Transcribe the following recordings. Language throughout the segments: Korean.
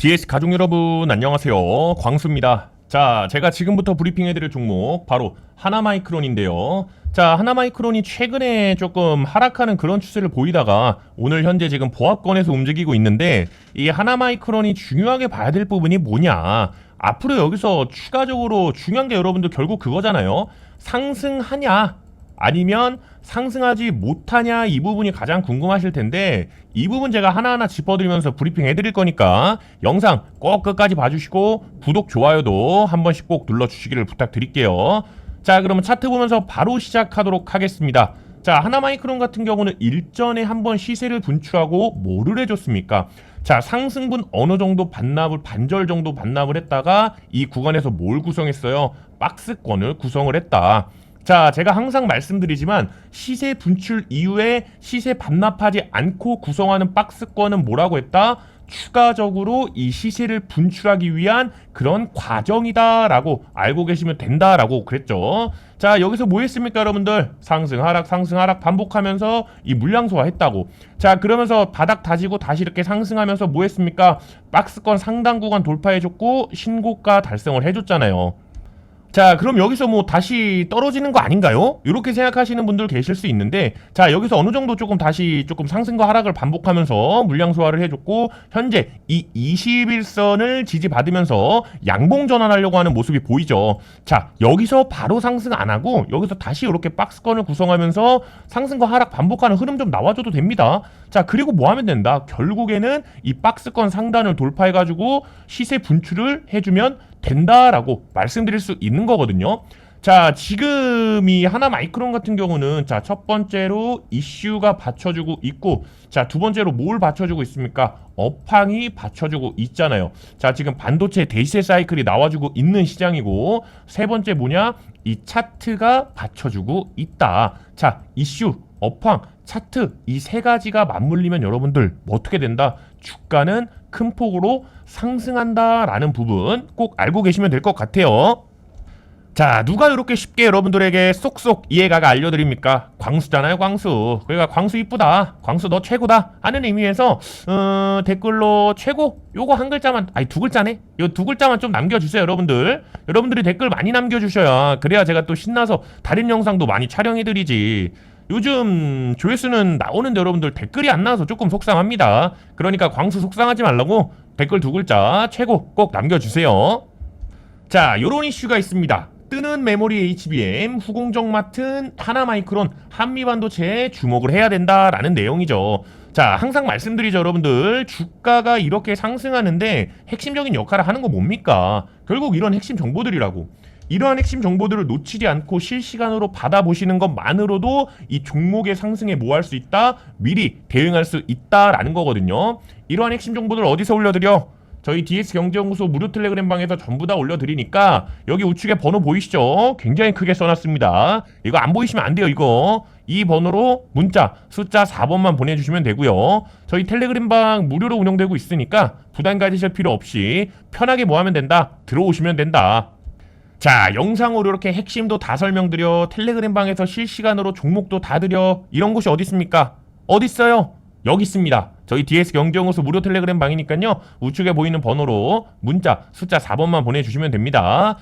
DS 가족 여러분 안녕하세요. 광수입니다. 자, 제가 지금부터 브리핑해드릴 종목 바로 하나마이크론인데요. 자, 하나마이크론이 최근에 조금 하락하는 그런 추세를 보이다가 오늘 현재 지금 보합권에서 움직이고 있는데 이 하나마이크론이 중요하게 봐야 될 부분이 뭐냐? 앞으로 여기서 추가적으로 중요한 게 여러분들 결국 그거잖아요. 상승하냐? 아니면 상승하지 못하냐 이 부분이 가장 궁금하실 텐데 이 부분 제가 하나하나 짚어드리면서 브리핑 해드릴 거니까 영상 꼭 끝까지 봐주시고 구독 좋아요도 한 번씩 꼭 눌러주시기를 부탁드릴게요. 자 그러면 차트 보면서 바로 시작하도록 하겠습니다. 자 하나마이크론 같은 경우는 일전에 한번 시세를 분출하고 뭐를 해줬습니까? 자 상승분 어느 정도 반납을 반절 정도 반납을 했다가 이 구간에서 뭘 구성했어요? 박스권을 구성을 했다 자, 제가 항상 말씀드리지만 시세 분출 이후에 시세 반납하지 않고 구성하는 박스권은 뭐라고 했다? 추가적으로 이 시세를 분출하기 위한 그런 과정이다라고 알고 계시면 된다라고 그랬죠. 자, 여기서 뭐 했습니까, 여러분들? 상승, 하락, 상승, 하락 반복하면서 이 물량 소화했다고. 자, 그러면서 바닥 다지고 다시 이렇게 상승하면서 뭐 했습니까? 박스권 상당 구간 돌파해줬고 신고가 달성을 해줬잖아요. 자, 그럼 여기서 뭐 다시 떨어지는 거 아닌가요? 이렇게 생각하시는 분들 계실 수 있는데, 자, 여기서 어느 정도 조금 다시 조금 상승과 하락을 반복하면서 물량 소화를 해줬고, 현재 이 21선을 지지받으면서 양봉 전환하려고 하는 모습이 보이죠. 자, 여기서 바로 상승 안 하고, 여기서 다시 이렇게 박스권을 구성하면서 상승과 하락 반복하는 흐름 좀 나와줘도 됩니다. 자, 그리고 뭐 하면 된다? 결국에는 이 박스권 상단을 돌파해가지고 시세 분출을 해주면 된다라고 말씀드릴 수 있는 거거든요. 자, 지금 이 하나 마이크론 같은 경우는 자, 첫 번째로 이슈가 받쳐주고 있고, 자, 두 번째로 뭘 받쳐주고 있습니까? 업황이 받쳐주고 있잖아요. 자, 지금 반도체 대시세 사이클이 나와주고 있는 시장이고, 세 번째 뭐냐? 이 차트가 받쳐주고 있다. 자, 이슈, 업황, 차트 이 세 가지가 맞물리면 여러분들 뭐 어떻게 된다? 주가는 큰 폭으로 상승한다라는 부분 꼭 알고 계시면 될 것 같아요. 자, 누가 이렇게 쉽게 여러분들에게 쏙쏙 이해가가 알려드립니까? 광수잖아요, 광수. 그러니까 광수 이쁘다, 광수 너 최고다 하는 의미에서 어, 댓글로 최고 요거 한 글자만, 아니 두 글자네. 요 두 글자만 좀 남겨주세요, 여러분들. 여러분들이 댓글 많이 남겨주셔야 그래야 제가 또 신나서 다른 영상도 많이 촬영해드리지. 요즘 조회수는 나오는데 여러분들 댓글이 안 나와서 조금 속상합니다. 그러니까 광수 속상하지 말라고 댓글 두 글자 최고 꼭 남겨주세요. 자, 요런 이슈가 있습니다. 뜨는 메모리 HBM, 후공정 맡은 하나마이크론, 한미반도체에 주목을 해야 된다라는 내용이죠. 자, 항상 말씀드리죠, 여러분들. 주가가 이렇게 상승하는데 핵심적인 역할을 하는 거 뭡니까? 결국 이런 핵심 정보들이라고. 이러한 핵심 정보들을 놓치지 않고 실시간으로 받아보시는 것만으로도 이 종목의 상승에 뭐 할 수 있다? 미리 대응할 수 있다라는 거거든요. 이러한 핵심 정보들 어디서 올려드려? 저희 DS 경제연구소 무료 텔레그램 방에서 전부 다 올려드리니까 여기 우측에 번호 보이시죠? 굉장히 크게 써놨습니다. 이거 안 보이시면 안 돼요, 이거. 이 번호로 문자 숫자 4번만 보내주시면 되고요. 저희 텔레그램 방 무료로 운영되고 있으니까 부담 가지실 필요 없이 편하게 뭐 하면 된다? 들어오시면 된다. 자, 영상으로 이렇게 핵심도 다 설명드려 텔레그램 방에서 실시간으로 종목도 다 드려 이런 곳이 어디 있습니까? 어디 있어요? 여기 있습니다. 저희 DS 경제연구소 무료 텔레그램 방이니까요. 우측에 보이는 번호로 문자 숫자 4번만 보내주시면 됩니다.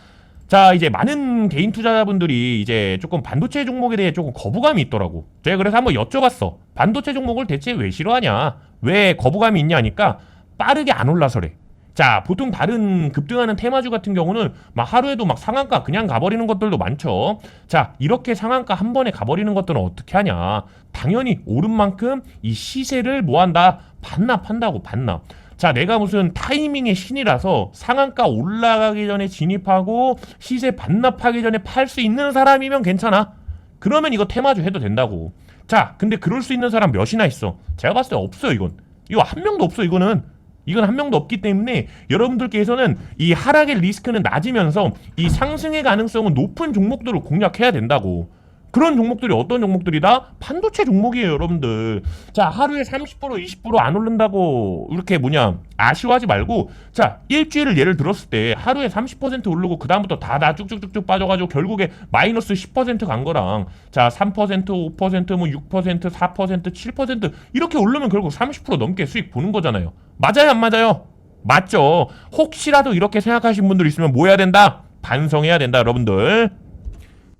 자, 이제 많은 개인 투자자분들이 이제 조금 반도체 종목에 대해 조금 거부감이 있더라고. 제가 그래서 한번 여쭤봤어. 반도체 종목을 대체 왜 싫어하냐? 왜 거부감이 있냐니까 빠르게 안 올라서래. 자, 보통 다른 급등하는 테마주 같은 경우는 막 하루에도 막 상한가 그냥 가버리는 것들도 많죠. 자, 이렇게 상한가 한 번에 가버리는 것들은 어떻게 하냐? 당연히 오른 만큼 이 시세를 뭐 한다? 반납한다고 반납. 자, 내가 무슨 타이밍의 신이라서 상한가 올라가기 전에 진입하고 시세 반납하기 전에 팔 수 있는 사람이면 괜찮아. 그러면 이거 테마주 해도 된다고. 자, 근데 그럴 수 있는 사람 몇이나 있어? 제가 봤을 때 없어요, 이건. 이거 한 명도 없어, 이거는. 이건 한 명도 없기 때문에 여러분들께서는 이 하락의 리스크는 낮으면서 이 상승의 가능성은 높은 종목들을 공략해야 된다고. 그런 종목들이 어떤 종목들이다? 반도체 종목이에요, 여러분들. 자, 하루에 30% 20%안 오른다고 이렇게 뭐냐 아쉬워하지 말고 자, 일주일을 예를 들었을 때 하루에 30% 오르고 그 다음부터 다다 쭉쭉쭉쭉 빠져가지고 결국에 마이너스 10%간 거랑 자, 3% 5%뭐 6% 4% 7% 이렇게 오르면 결국 30% 넘게 수익 보는 거잖아요. 맞아요, 안 맞아요? 맞죠? 혹시라도 이렇게 생각하신 분들 있으면 뭐 해야 된다? 반성해야 된다, 여러분들.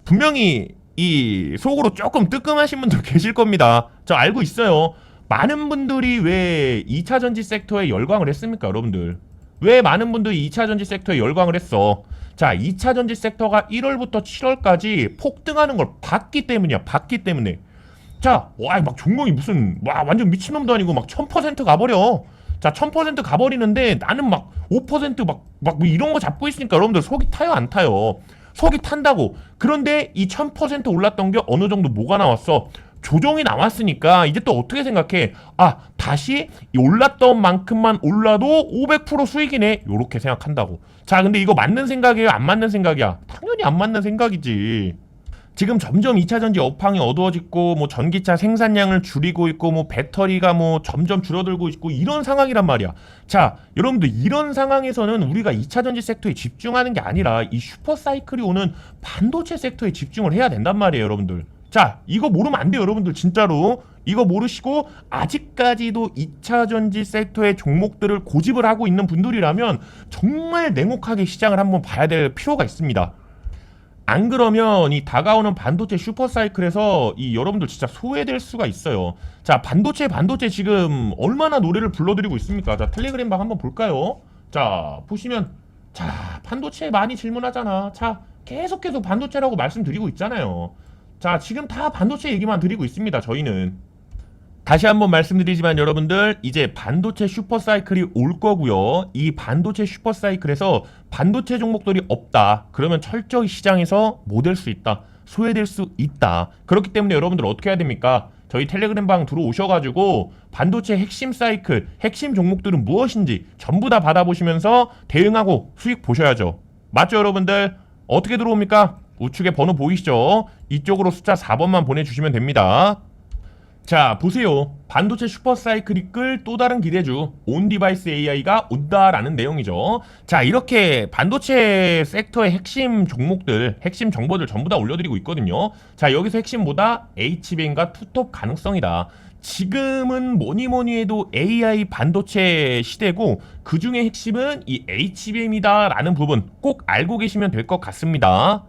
분명히 이 속으로 조금 뜨끔하신 분들 계실 겁니다. 저 알고 있어요. 많은 분들이 왜 2차 전지 섹터에 열광을 했습니까, 여러분들? 왜 많은 분들이 2차 전지 섹터에 열광을 했어? 자, 2차 전지 섹터가 1월부터 7월까지 폭등하는 걸 봤기 때문이야. 봤기 때문에. 자, 와, 막 종목이 무슨 와 완전 미친놈도 아니고 막 1000% 가버려. 자, 1000% 가버리는데 나는 막 5%막 막 이런 거 잡고 있으니까 여러분들 속이 타요, 안 타요? 속이 탄다고. 그런데 이 1000% 올랐던 게 어느 정도 뭐가 나왔어? 조정이 나왔으니까 이제 또 어떻게 생각해? 아, 다시 이 올랐던 만큼만 올라도 500% 수익이네. 요렇게 생각한다고. 자, 근데 이거 맞는 생각이에요? 안 맞는 생각이야? 당연히 안 맞는 생각이지. 지금 점점 2차 전지 업황이 어두워지고 뭐 전기차 생산량을 줄이고 있고 뭐 배터리가 뭐 점점 줄어들고 있고 이런 상황이란 말이야. 자, 여러분들 이런 상황에서는 우리가 2차 전지 섹터에 집중하는 게 아니라 이 슈퍼 사이클이 오는 반도체 섹터에 집중을 해야 된단 말이에요, 여러분들. 자, 이거 모르면 안 돼요, 여러분들 진짜로. 이거 모르시고 아직까지도 2차 전지 섹터의 종목들을 고집을 하고 있는 분들이라면 정말 냉혹하게 시장을 한번 봐야 될 필요가 있습니다. 안 그러면 이 다가오는 반도체 슈퍼사이클에서 이 여러분들 진짜 소외될 수가 있어요. 자, 반도체 반도체 지금 얼마나 노래를 불러드리고 있습니까? 자, 텔레그램 방 한번 볼까요? 자, 보시면 자, 반도체 많이 질문하잖아. 자, 계속 계속 반도체라고 말씀드리고 있잖아요. 자, 지금 다 반도체 얘기만 드리고 있습니다. 저희는. 다시 한번 말씀드리지만 여러분들 이제 반도체 슈퍼사이클이 올 거고요. 이 반도체 슈퍼사이클에서 반도체 종목들이 없다. 그러면 철저히 시장에서 못 될 수 있다. 소외될 수 있다. 그렇기 때문에 여러분들 어떻게 해야 됩니까? 저희 텔레그램 방 들어오셔가지고 반도체 핵심 사이클, 핵심 종목들은 무엇인지 전부 다 받아보시면서 대응하고 수익 보셔야죠. 맞죠, 여러분들? 어떻게 들어옵니까? 우측에 번호 보이시죠? 이쪽으로 숫자 4번만 보내주시면 됩니다. 자 보세요. 반도체 슈퍼사이클이 끌 또 다른 기대주 온디바이스 AI가 온다라는 내용이죠. 자 이렇게 반도체 섹터의 핵심 종목들 핵심 정보들 전부 다 올려드리고 있거든요. 자 여기서 핵심보다 HBM과 투톱 가능성이다. 지금은 뭐니 뭐니 해도 AI 반도체 시대고 그 중에 핵심은 이 HBM이다라는 부분 꼭 알고 계시면 될 것 같습니다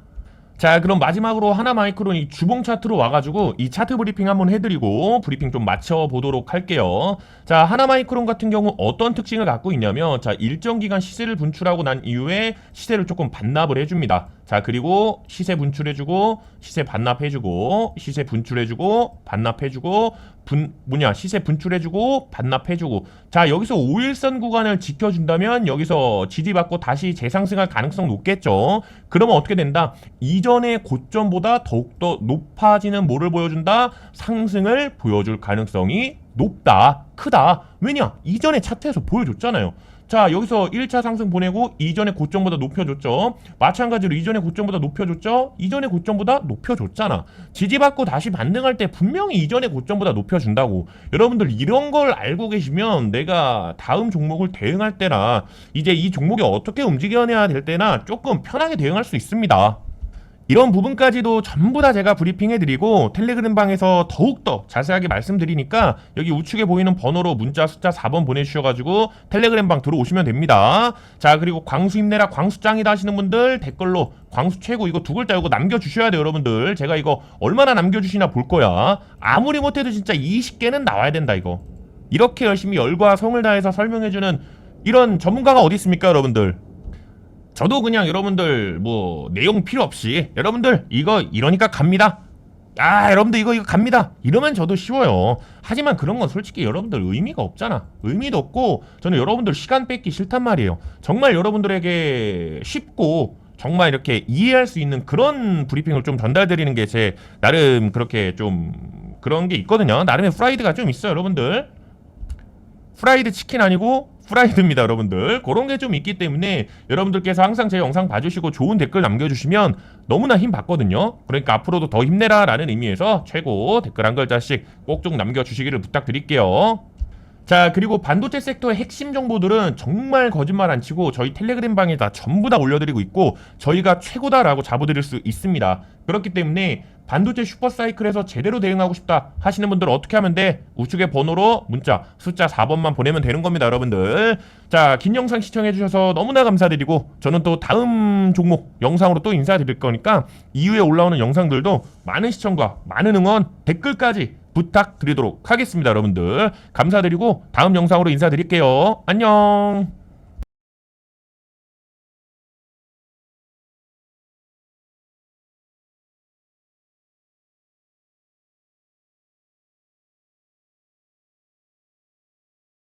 자 그럼 마지막으로 하나 마이크론 이 주봉 차트로 와가지고 이 차트 브리핑 한번 해드리고 브리핑 좀 맞춰보도록 할게요. 자 하나 마이크론 같은 경우 어떤 특징을 갖고 있냐면 자 일정 기간 시세를 분출하고 난 이후에 시세를 조금 반납을 해줍니다 자 그리고 시세 분출해주고 시세 반납해주고 시세 분출해주고 반납해주고 분 뭐냐 시세 분출해주고 반납해주고. 자 여기서 5일선 구간을 지켜준다면 여기서 지지받고 다시 재상승할 가능성 높겠죠. 그러면 어떻게 된다? 이전의 고점보다 더욱더 높아지는 뭐를 보여준다? 상승을 보여줄 가능성이 높다. 크다. 왜냐? 이전의 차트에서 보여줬잖아요 자 여기서 1차 상승 보내고 이전의 고점보다 높여줬죠. 마찬가지로 이전의 고점보다 높여줬죠? 이전의 고점보다 높여줬잖아. 지지받고 다시 반등할 때 분명히 이전의 고점보다 높여준다고. 여러분들 이런 걸 알고 계시면 내가 다음 종목을 대응할 때나 이제 이 종목이 어떻게 움직여내야 될 때나 조금 편하게 대응할 수 있습니다 이런 부분까지도 전부 다 제가 브리핑해드리고 텔레그램 방에서 더욱더 자세하게 말씀드리니까 여기 우측에 보이는 번호로 문자 숫자 4번 보내주셔가지고 텔레그램 방 들어오시면 됩니다. 자 그리고 광수 힘내라 광수 짱이다 하시는 분들 댓글로 광수 최고 이거 두 글자 이거 남겨주셔야 돼요 여러분들. 제가 이거 얼마나 남겨주시나 볼 거야. 아무리 못해도 진짜 20개는 나와야 된다 이거. 이렇게 열심히 열과 성을 다해서 설명해주는 이런 전문가가 어디 있습니까 여러분들. 저도 그냥 여러분들 뭐 내용 필요 없이 여러분들 이거 이러니까 갑니다. 아 여러분들 이거 이거 갑니다. 이러면 저도 쉬워요. 하지만 그런 건 솔직히 여러분들 의미가 없잖아. 의미도 없고 저는 여러분들 시간 뺏기 싫단 말이에요. 정말 여러분들에게 쉽고 정말 이렇게 이해할 수 있는 그런 브리핑을 좀 전달드리는 게 제 나름 그렇게 좀 그런 게 있거든요. 나름의 프라이드가 좀 있어요, 여러분들. 프라이드 치킨 아니고 프라이드입니다, 여러분들. 그런 게 좀 있기 때문에 여러분들께서 항상 제 영상 봐주시고 좋은 댓글 남겨주시면 너무나 힘 받거든요. 그러니까 앞으로도 더 힘내라라는 의미에서 최고 댓글 한 글자씩 꼭 좀 남겨주시기를 부탁드릴게요. 자 그리고 반도체 섹터의 핵심 정보들은 정말 거짓말 안 치고 저희 텔레그램 방에 다 전부 다 올려드리고 있고 저희가 최고다라고 자부드릴 수 있습니다. 그렇기 때문에 반도체 슈퍼사이클에서 제대로 대응하고 싶다 하시는 분들 어떻게 하면 돼? 우측의 번호로 문자 숫자 4번만 보내면 되는 겁니다 여러분들 자 긴 영상 시청해주셔서 너무나 감사드리고 저는 또 다음 종목 영상으로 또 인사드릴 거니까 이후에 올라오는 영상들도 많은 시청과 많은 응원 댓글까지 부탁드리도록 하겠습니다 여러분들. 감사드리고 다음 영상으로 인사드릴게요. 안녕